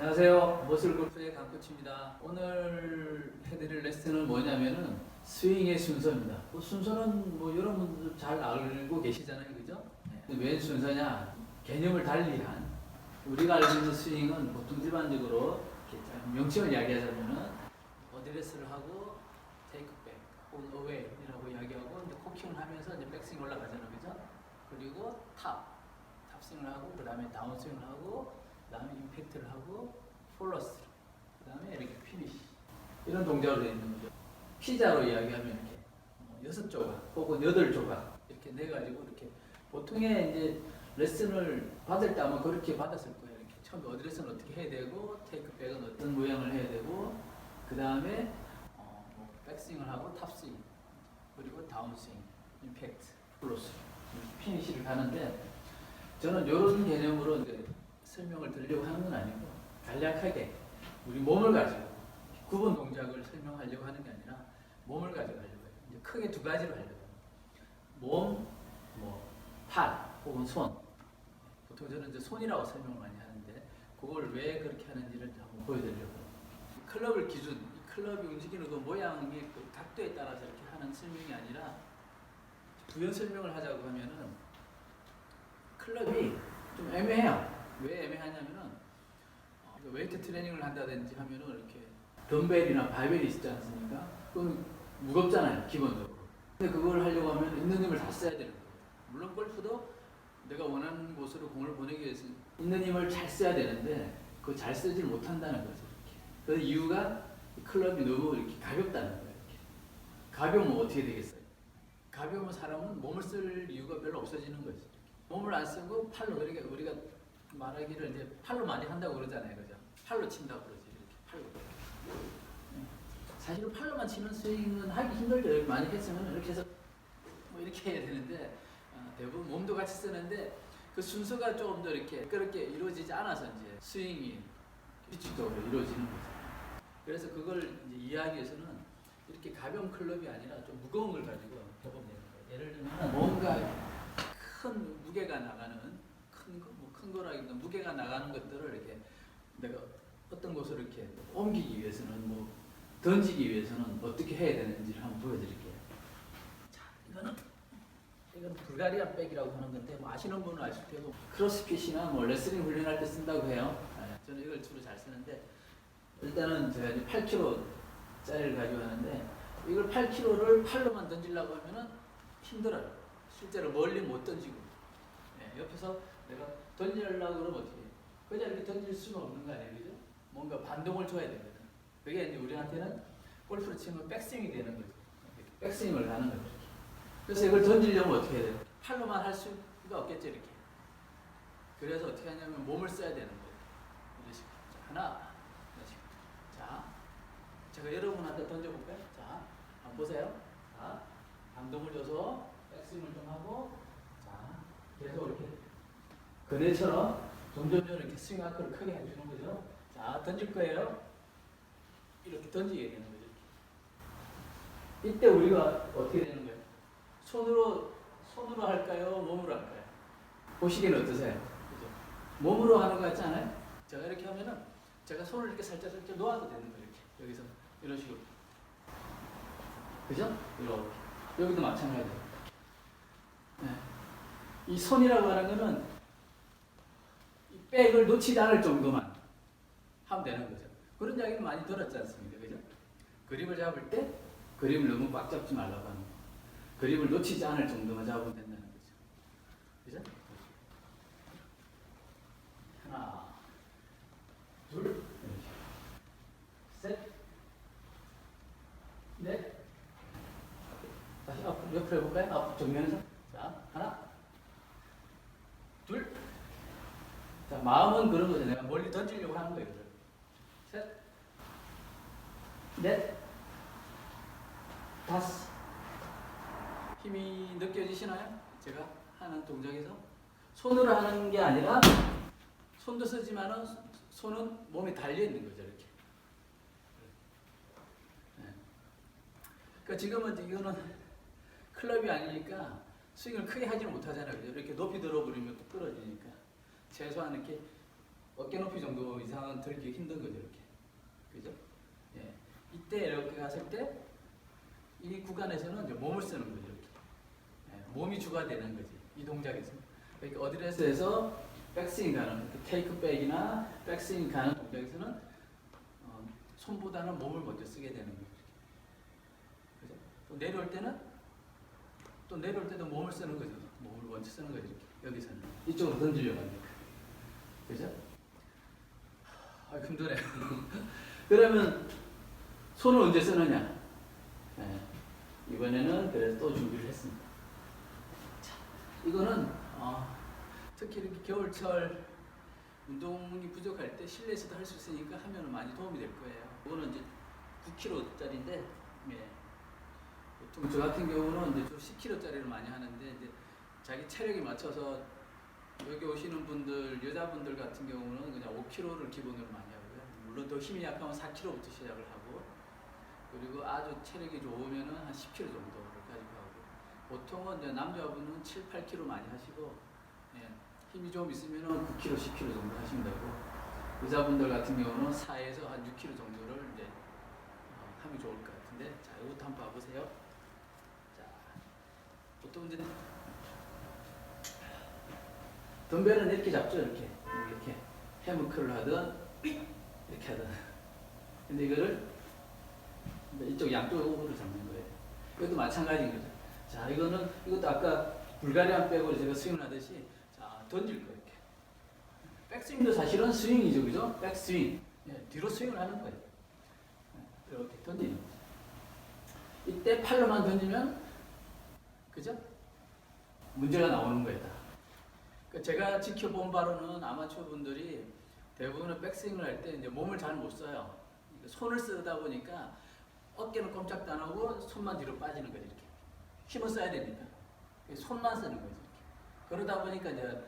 안녕하세요. 머슬골프의 강코치입니다. 오늘 해드릴 레슨은 뭐냐면은 스윙의 순서입니다. 그 순서는 뭐 여러분들 잘 알고 계시잖아요, 그죠? 네. 왜 순서냐? 개념을 달리한 우리가 알고 있는 스윙은 보통 일반적으로 명칭을 이야기하자면은 어드레스를 하고 테이크백, 온 어웨이라고 이야기하고 이제 코킹을 하면서 이제 백스윙 올라가잖아요, 그죠? 그리고 탑, 탑스윙을 하고 그 다음에 다운스윙을 하고 그 다음에 임팩트를 하고 폴러스 그 다음에 이렇게 피니시 이런 동작으로 되어 있는 거죠. 피자로 이야기하면 이렇게 어, 여섯 조각 혹은 여덟 조각 이렇게 내 가지고 이렇게 보통의 이제 레슨을 받을 때 아마 그렇게 받았을 거예요. 이렇게 처음에 레슨을 어떻게 해야 되고 테이크백은 어떤 모양을 해야 되고 그 다음에 어, 뭐 백스윙을 하고 탑스윙 그리고 다운스윙 임팩트 플러스 피니시를 가는데 저는 이런 개념으로 이제 설명을 드리려고 하는 건 아니고 간략하게 우리 몸을 가지고 구분 동작을 설명하려고 하는 게 아니라 몸을 가지고 하려고 해요. 이제 크게 두 가지로 하려고 해요. 몸, 뭐, 팔 혹은 손. 보통 저는 이제 손이라고 설명을 많이 하는데 그걸 왜 그렇게 하는지를 한번 보여드리려고 클럽을 기준, 이 클럽이 움직이는 그 모양의 그 각도에 따라서 이렇게 하는 설명이 아니라 부연 설명을 하자고 하면은 클럽이 좀 애매해요. 왜 애매하냐면은 어, 웨이트 트레이닝을 한다든지 하면은 이렇게 덤벨이나 바벨이 있지 않습니까? 그건 무겁잖아요, 기본적으로. 근데 그걸 하려고 하면 있는 힘을 다 써야 되는 거예요. 물론 골프도 내가 원하는 곳으로 공을 보내기 위해서 있는 힘을 잘 써야 되는데 그거 잘 쓰질 못한다는 거죠. 이렇게. 그 이유가 이 클럽이 너무 이렇게 가볍다는 거예요. 이렇게. 가벼우면 어떻게 되겠어요? 가벼우면 사람은 몸을 쓸 이유가 별로 없어지는 거죠. 몸을 안 쓰고 팔로 그러니까 우리가 말하기를 이제 팔로 많이 한다고 그러잖아요, 그죠? 팔로 친다고 그러지 이렇게 팔로. 네. 사실은 팔로만 치는 스윙은 하기 힘들죠. 많이 했으면 이렇게 해서 뭐 이렇게 해야 되는데 어, 대부분 몸도 같이 쓰는데 그 순서가 조금 더 이렇게 그렇게 이루어지지 않아서 이제 스윙이 규칙적으로 이루어지는 거죠. 그래서 그걸 이제 이해하기 위해서는 이렇게 가벼운 클럽이 아니라 좀 무거운 걸 가지고 해보면 되는 거예요. 예를 들면 뭔가 큰 무게가 나가는 큰, 거라기보다 무게가 나가는 것들을 이렇게 내가 어떤 곳으로 이렇게 옮기기 위해서는 뭐 던지기 위해서는 어떻게 해야 되는지를 한번 보여드릴게요. 자, 이거는 이건 불가리안 백이라고 하는 건데 뭐 아시는 분은 아실 테고 크로스핏이나 뭐 레슬링 훈련할 때 쓴다고 해요. 네, 저는 이걸 주로 잘 쓰는데 일단은 제가 이제 8kg짜리를 가지고 하는데 이걸 8kg를 팔로만 던지려고 하면은 힘들어요. 실제로 멀리 못 던지고 예, 옆에서 내가 던지려고 그러면 어떻게 해요? 그냥 이렇게 던질 수는 없는 거 아니에요, 그죠? 뭔가 반동을 줘야 되거든. 그게 이제 우리한테는 골프를 치면 백스윙이 되는 거죠. 백스윙을 하는 거죠. 그래서 이걸 던지려면 어떻게 해야 돼요? 팔로만 할 수가 없겠죠, 이렇게. 그래서 어떻게 하냐면 몸을 써야 되는 거예요. 이런 식으로. 자, 하나, 이런 식으로. 자, 제가 여러분한테 던져볼까요? 자, 한번 보세요. 자, 반동을 줘서 백스윙을 좀 하고, 자, 계속 이렇게 그네처럼 점점점 이렇게 스윙 아크를 크게 해주는 거죠. 자, 던질 거예요. 이렇게 던지게 되는 거죠. 이때 우리가 어떻게 되는 거예요? 손으로 손으로 할까요? 몸으로 할까요? 보시기는 어떠세요? 그죠? 몸으로 하는 거 같지 않아요? 제가 이렇게 하면은 제가 손을 이렇게 살짝 살짝 놓아도 되는 거예요. 이렇게 여기서 이런 식으로. 그죠? 이렇게. 여기도 마찬가지예요. 네. 이 손이라고 하는 거는 이 백을 놓치지 않을 정도만 하면 되는 거죠. 그런 이야기는 많이 들었지 않습니까? 그죠? 그립을 잡을 때 그립을 너무 꽉 잡지 말라고 하는 거. 그립을 놓치지 않을 정도만 잡으면 된다는 거죠. 그죠? 하나, 둘, 셋, 넷. 다시 앞 옆으로 해볼까요? 앞 정면에서. 자, 하나, 둘. 자, 마음은 그런 거죠. 내가 멀리 던지려고 하는 거예요. 셋, 넷, 다섯. 힘이 느껴지시나요? 제가 하는 동작에서 손으로 하는 게 아니라 손도 쓰지만은 손은 몸에 달려 있는 거죠. 이렇게. 네. 그러니까 지금은 이거는 클럽이 아니니까 스윙을 크게 하지는 못하잖아요. 이렇게 높이 들어버리면 또 떨어지니까 최소한 이렇게 어깨 높이 정도 이상은 들기 힘든 거죠 이렇게 그죠? 예. 이때 이렇게 갔을 때 이 구간에서는 이제 몸을 쓰는 거죠 이렇게 예. 몸이 주가 되는 거지 이 동작에서 그러니까 어드레스에서 백스윙 가는 그 테이크백이나 백스윙 가는 동작에서는 어, 손보다는 몸을 먼저 쓰게 되는 거죠 그죠? 또 내려올 때는 또 내려올 때도 몸을 쓰는 거죠 몸을 먼저 쓰는 거죠 이렇게 여기서는 이쪽으로 던지려고 하니까 그죠? 아 힘드네. 그러면 손을 언제 쓰느냐? 네, 이번에는 그래서 또 준비를 했습니다. 자, 이거는 어, 특히 이렇게 겨울철 운동이 부족할 때 실내에서도 할 수 있으니까 하면 많이 도움이 될 거예요. 이거는 이제 9kg짜리인데, 예. 보통 저 같은 경우는 이제 좀 10kg짜리를 많이 하는데 이제 자기 체력에 맞춰서 여기 오시는 분들 여자분들 같은 경우는 그냥 5kg를 기본으로 많이 하고요. 물론 더 힘이 약하면 4kg부터 시작을 하고 그리고 아주 체력이 좋으면은 한 10kg 정도를 가지고 하고 보통은 이제 남자분은 7, 8kg 많이 하시고 예, 힘이 좀 있으면은 9kg, 10kg 정도 되고 여자분들 같은 경우는 4에서 한 6kg 정도를 이제 어, 하면 좋을 것 같은데 자 이것도 한번 봐보세요. 자 보통 이제 덤벨은 이렇게 잡죠 이렇게. 이렇게 해머크를 하든 이렇게 하든. 근데 이거를 이쪽 양쪽으로 잡는 거예요. 이것도 마찬가지인 거죠. 자 이거는 이것도 아까 불가리안 백으로 제가 스윙을 하듯이 자 던질 거예요 이렇게. 백스윙도 사실은 스윙이죠 그죠? 백스윙. 예, 뒤로 스윙을 하는 거예요. 예, 이렇게 던지는 거죠. 이때 팔로만 던지면 그죠? 문제가 나오는 거예요 제가 지켜본 바로는 아마추어 분들이 대부분은 백스윙을 할 때 이제 몸을 잘 못 써요. 그러니까 손을 쓰다 보니까 어깨는 꼼짝도 안 하고 손만 뒤로 빠지는 거죠 이렇게. 힘을 써야 되니까 손만 쓰는 거죠. 이렇게. 그러다 보니까 이제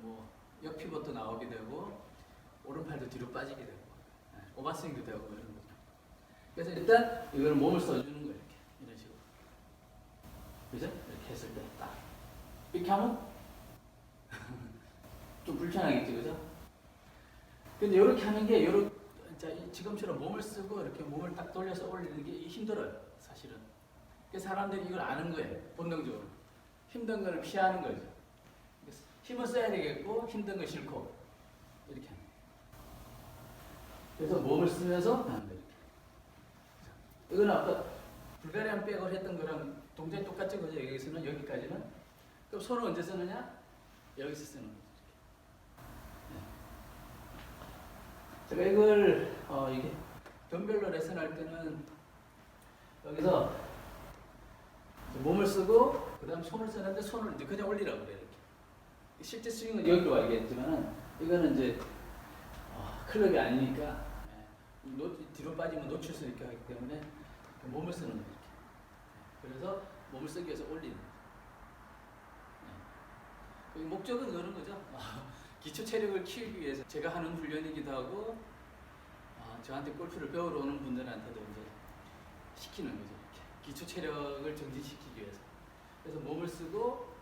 뭐 옆피부터 나오게 되고 오른팔도 뒤로 빠지게 되고 예, 오버스윙도 되고 이런 거죠. 그래서 일단 이걸 몸을 써주는 거예요 이렇게 이런 식으로. 그죠? 이렇게 했을 때 딱. 이렇게 하면 좀 불편하겠지, 그죠? 근데 이렇게 하는 게, 요렇, 자, 이- 지금처럼 몸을 쓰고 이렇게 몸을 딱 돌려서 올리는 게 힘들어요, 사실은. 그 사람들이 이걸 아는 거예요, 본능적으로. 힘든 걸 피하는 거죠. 힘을 써야 되겠고, 힘든 거 싫고, 이렇게 하는 거예요. 그래서 몸을 쓰면서 하는 거예요. 자, 이거는 아까 불가리안 백을 했던 거랑 동작이 똑같죠, 그죠? 여기서는, 여기까지는. 그럼 손을 언제 쓰느냐? 여기서 쓰는 거죠. 이걸 어 이게 덤벨로 레슨할 때는 여기서 몸을 쓰고 그다음 손을 쓰는데 손을 이제 그냥 올리라고 그래요 이렇게. 실제 스윙은 여기로 와야겠지만은 이거는 이제 어, 클럽이 아니니까 예, 놓, 뒤로 빠지면 놓칠 수 있게 하기 때문에 몸을 쓰는 거예요 이렇게. 그래서 몸을 쓰기 위해서 올리는 거예요. 예. 그 목적은 그런 거죠. 기초 체력을 키우기 위해서 제가 하는 훈련이기도 하고 아, 저한테 골프를 배우러 오는 분들한테도 이제 시키는 거죠. 기초 체력을 정진시키기 위해서. 그래서 몸을 쓰고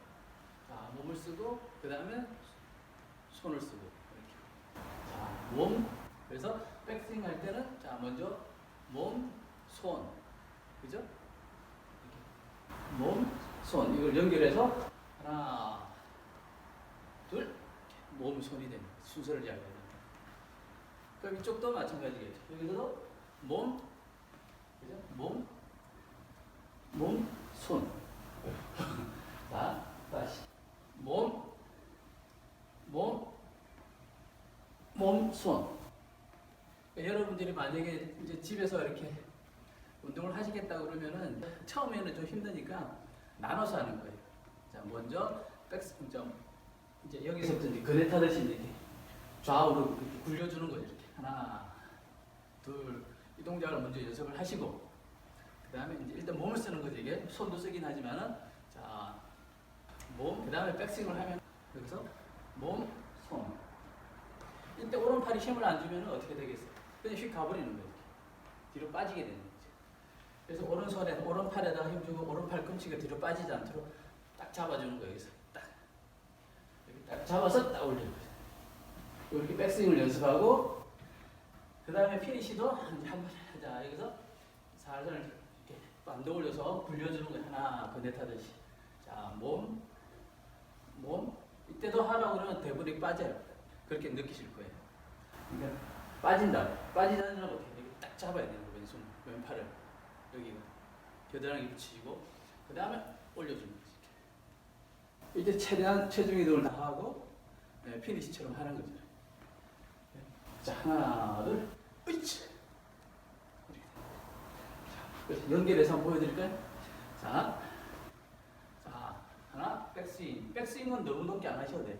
자, 몸을 쓰고 그 다음에 손을 쓰고 이렇게. 자, 몸 그래서 백스윙 할 때는 자 먼저 몸, 손 그죠? 몸, 손 이걸 연결해서 하나, 둘, 몸, 손이 거예요. 순서를 잘 해야 됩니다. 그럼 이쪽도 마찬가지겠죠. 여기서도 몸, 그죠? 몸, 몸, 손. 자, 다시. 몸, 몸, 몸, 손. 그러니까 여러분들이 만약에 이제 집에서 이렇게 운동을 하시겠다 그러면은 처음에는 좀 힘드니까 나눠서 하는 거예요. 자, 먼저 백스 좀 이제 여기서부터 이제 그네 타듯이 이렇게 좌우로 굴려주는 거죠. 이렇게 하나, 둘, 이 동작을 먼저 연습을 하시고 그 다음에 이제 일단 몸을 쓰는 거죠. 이게 손도 쓰긴 하지만은 자, 몸, 그 다음에 백스윙을 하면 여기서 몸, 손. 이때 오른팔이 힘을 안 주면 어떻게 되겠어요? 그냥 휙 가버리는 거예요. 이렇게. 뒤로 빠지게 되는 거죠. 그래서 오른손에 오른팔에다 힘 주고 오른팔 꿈치가 뒤로 빠지지 않도록 딱 잡아주는 거예요. 여기서 잡아서 딱 올리는 거죠. 이렇게 백스윙을 연습하고 그 다음에 피니시도 이제 한번 하자. 여기서 살살 이렇게 반도 올려서 굴려주는 거 하나 건네타듯이. 자, 몸, 몸. 이때도 하라고 그러면 대부분이 빠져요. 그렇게 느끼실 거예요. 그러니까 빠진다. 빠지다는 건 어떻게 딱 잡아야 되는 거예요. 왼손, 왼팔을. 여기가. 겨드랑이 붙이고 그 다음에 거지. 이제 최대한 체중 이동을 다 하고 네, 피니시처럼 하는 거죠. 네. 자 하나 둘 으이치. 자, 연결해서 한번 보여드릴까요? 자, 자 하나 백스윙 백스윙은 너무 높게 안 하셔도 돼요.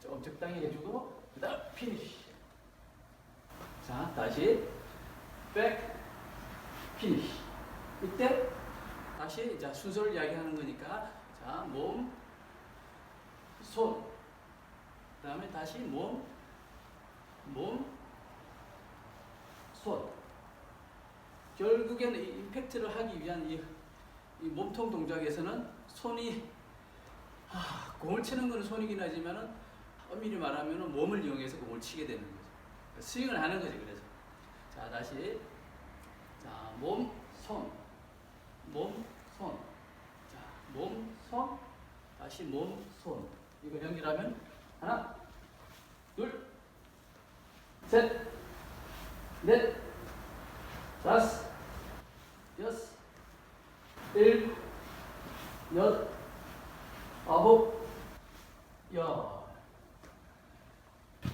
좀 적당히 해주고 그다음 피니시. 자 다시 백 피니시. 이때 다시 자 순서를 이야기하는 거니까 자 몸, 손, 그 다음에 다시 몸, 몸, 손. 결국에는 이 임팩트를 하기 위한 이, 이 몸통 동작에서는 손이 아, 공을 치는 거는 손이긴 하지만은 엄밀히 말하면 몸을 이용해서 공을 치게 되는 거죠. 스윙을 하는 거지 그래서. 자 다시 자 몸, 손, 몸, 손. 자 몸, 손, 다시 몸, 손. 이거 연결하면 하나, 둘, 셋, 넷, 다섯, 여섯, 일, 여덟, 아홉, 열.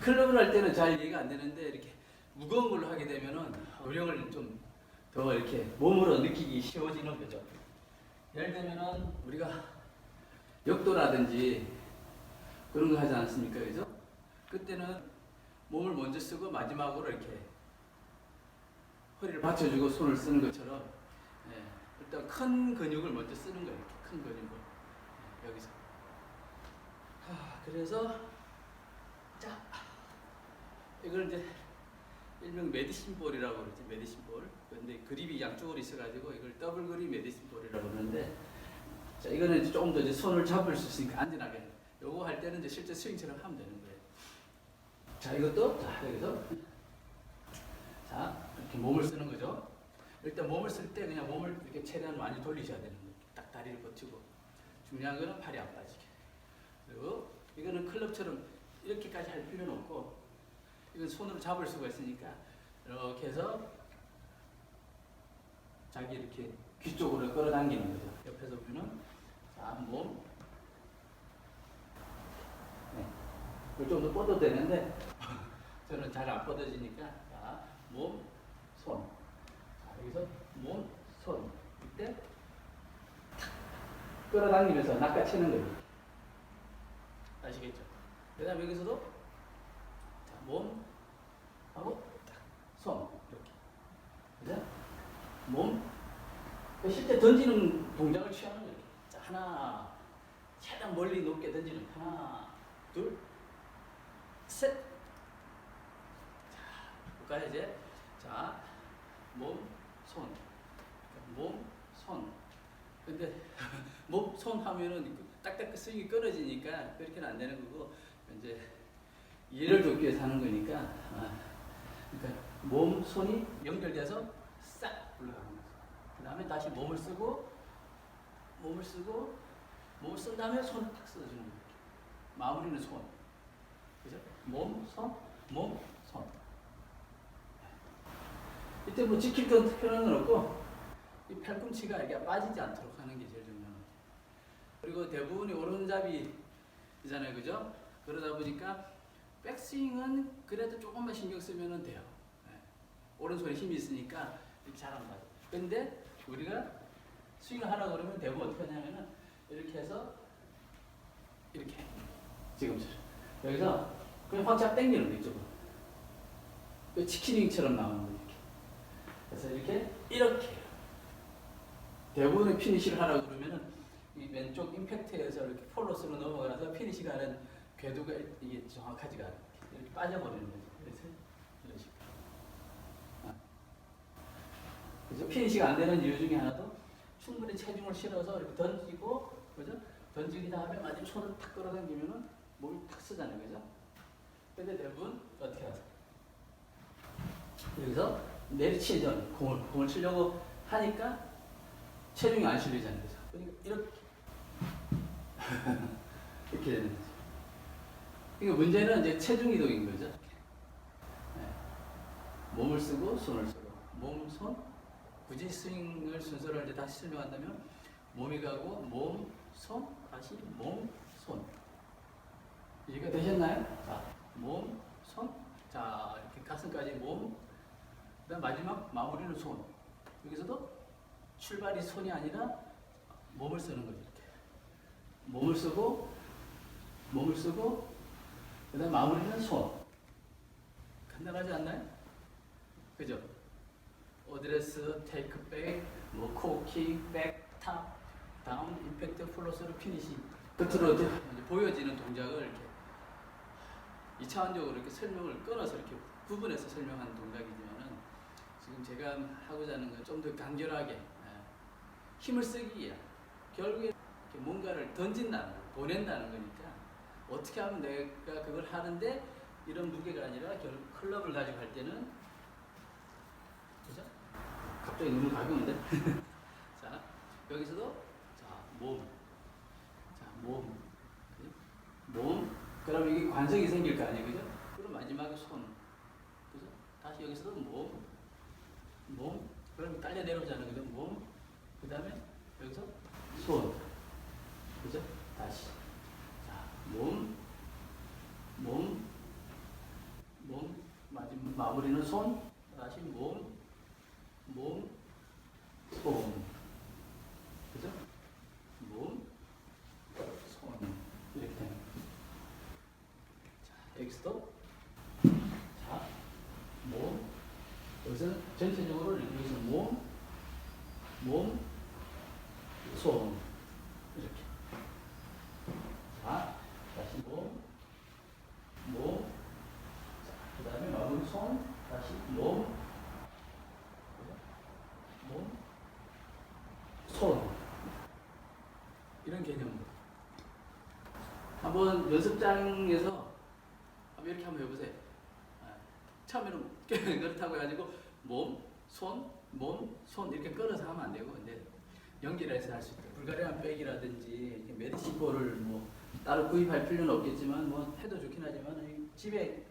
클럽을 할 때는 잘 이해가 안 되는데 이렇게 무거운 걸로 하게 되면은 어려움을 좀 더 이렇게 몸으로 느끼기 쉬워지는 거죠. 예를 들면은 우리가 역도라든지 그런 거 하지 않습니까? 그죠? 그때는 몸을 먼저 쓰고 마지막으로 이렇게 허리를 받쳐주고 손을 쓰는 것처럼 예, 일단 큰 근육을 먼저 쓰는 거예요. 큰 근육을 예, 여기서. 하, 그래서 자 이걸 이제 일명 메디신 볼이라고 그러지 메디신 볼. 근데 그립이 양쪽으로 있어가지고 이걸 더블 그립 메디신 볼이라고 그러는데 자 이거는 이제 조금 더 이제 손을 잡을 수 있으니까 안전하게. 요거 할 때는 이제 실제 스윙처럼 하면 되는 거예요. 자 이것도 자 여기서 자 이렇게 몸을 쓰는 거죠. 일단 몸을 쓸 때 그냥 몸을 이렇게 최대한 많이 돌리셔야 되는 거예요. 딱 다리를 버티고 중요한 거는 팔이 안 빠지게. 그리고 이거는 클럽처럼 이렇게까지 할 필요는 없고 이건 손으로 잡을 수가 있으니까 이렇게 해서 자기 이렇게 귀 쪽으로 끌어당기는 거죠. 옆에서 보면 은자 몸. 네. 이쪽도 뻗어도 되는데 저는 잘 안 뻗어지니까 자, 몸, 손. 자, 여기서 몸, 손. 이때 탁 끌어당기면서 낚아채는 거예요. 아시겠죠? 그 다음에 여기서도 자, 몸 하고 딱, 손 이렇게. 그죠? 몸. 그 실제 던지는 동작을 취하는 하나, 최대한 멀리 높게 던지는 하나, 둘, 셋. 자, 볼까요 이제? 자, 몸, 손. 몸, 손. 근데 몸, 손 하면은 그 딱딱 스윙이 끊어지니까 그렇게는 안 되는 거고 이제 예를 돕기 위해서 하는 거니까 아, 그러니까 몸, 손이 연결돼서 싹 올라가는 거죠. 그 다음에 다시 몸을 쓰고 몸을 쓰고 몸을 쓴 다음에 손을 탁 써주는 거예요. 마무리는 손. 그죠? 몸, 손, 몸, 손. 이때 뭐 지킬 건 특별한 건 없고 이 팔꿈치가 이게 빠지지 않도록 하는 게 제일 거죠. 그리고 대부분이 오른잡이잖아요, 그죠? 그러다 보니까 백스윙은 그래도 조금만 신경 쓰면 돼요. 네. 오른손에 힘이 있으니까 이렇게 잘안 가요. 근데 우리가 스윙을 하라 그러면 대부분 어떻게 하냐면은 이렇게 해서 이렇게 지금처럼 여기서 그냥 확 당기는 거 이쪽으로. 그 치킨윙처럼 나오는 거 이렇게. 그래서 이렇게 이렇게. 대부분의 피니시를 하라고 그러면은 이 왼쪽 임팩트에서 이렇게 폴로스로 넘어가서 피니시가 하는 궤도가 이게 정확하지가 않아요. 이렇게 빠져버리는 거죠. 그래서 이런 식으로. 아. 그래서 피니시가 안 되는 이유 중에 하나도 충분히 체중을 실어서 이렇게 던지고, 그죠? 던지기 다음에 마지막 손을 탁 끌어당기면은 몸이 탁 쓰잖아요. 그죠? 근데 대부분 어떻게 하세요? 여기서 내리치죠. 공을 공을 치려고 하니까 체중이 안 실리잖아요. 그죠? 그러니까 이렇게 이렇게 되는 거죠. 그러니까 문제는 이제 체중 이동인 거죠. 네. 몸을 쓰고 손을 쓰고 몸, 손 굳이 스윙을 순서를 이제 다시 설명한다면 몸이 가고 몸, 손 다시 몸, 손 이해가 되셨나요? 자, 몸, 손, 자 이렇게 가슴까지 몸, 그다음 마지막 마무리는 손. 여기서도 출발이 손이 아니라 몸을 쓰는 거죠. 이렇게 몸을 쓰고 몸을 쓰고 그다음 마무리는 손. 간단하지 않나요? 그죠? 어드레스, 테이크 백, 뭐 코킥, 백, 탑, 다운, 임팩트, 플러스로 피니시. 끝으로 이제 보여지는 동작을 이렇게 이차원적으로 이렇게 설명을 끊어서 이렇게 구분해서 설명하는 동작이지만은 지금 제가 하고자 하는 건 좀 더 간결하게 예, 힘을 쓰기 위해 결국에 이렇게 뭔가를 던진다는 거, 보낸다는 거니까 어떻게 하면 내가 그걸 하는데 이런 무게가 아니라 결국 클럽을 가지고 할 때는? 갑자기 너무 가벼운데? 자 여기서도 자 몸, 자 몸, 그죠? 몸. 그럼 이게 관성이 생길 거 아니에요, 그죠? 그럼 마지막에 손, 그죠? 다시 여기서도 몸, 몸. 그럼 딸려 내려오잖아요, 그죠? 몸. 그 다음에 여기서 손, 그죠? 다시. 자, 몸, 몸, 몸. 마지막 마무리는 손. 다시 몸, 몸, 손. 그죠? 몸, 손. 이렇게 되는 거죠. 자, 여기서도 자, 몸. 여기서는 전체적으로 여기서 몸, 몸, 손. 이렇게. 자, 다시 몸, 몸. 자, 그 다음에 마무리 손, 다시 몸? 몸, 손. 이런 개념으로. 한번 연습장에서 이렇게 한번 해보세요. 아, 처음에는 그렇다고 해가지고 몸, 손, 몸, 손 이렇게 끌어서 하면 안 되고 근데 연결해서 할 수 있다. 불가리안 백이라든지 메디시볼을 뭐 따로 구입할 필요는 없겠지만 뭐 해도 좋긴 하지만 이 집에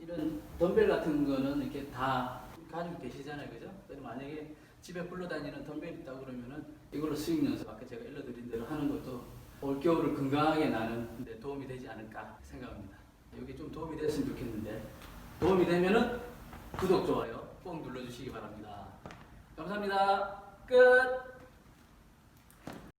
이런, 덤벨 같은 거는 이렇게 다 가지고 계시잖아요, 그죠? 만약에 집에 굴러다니는 덤벨 있다고 그러면은 이걸로 스윙 연습 아까 제가 일러드린 대로 하는 것도 올 겨울을 건강하게 나는 데 도움이 되지 않을까 생각합니다. 여기 좀 도움이 됐으면 좋겠는데 도움이 되면은 구독 좋아요 꼭 눌러주시기 바랍니다. 감사합니다. 끝.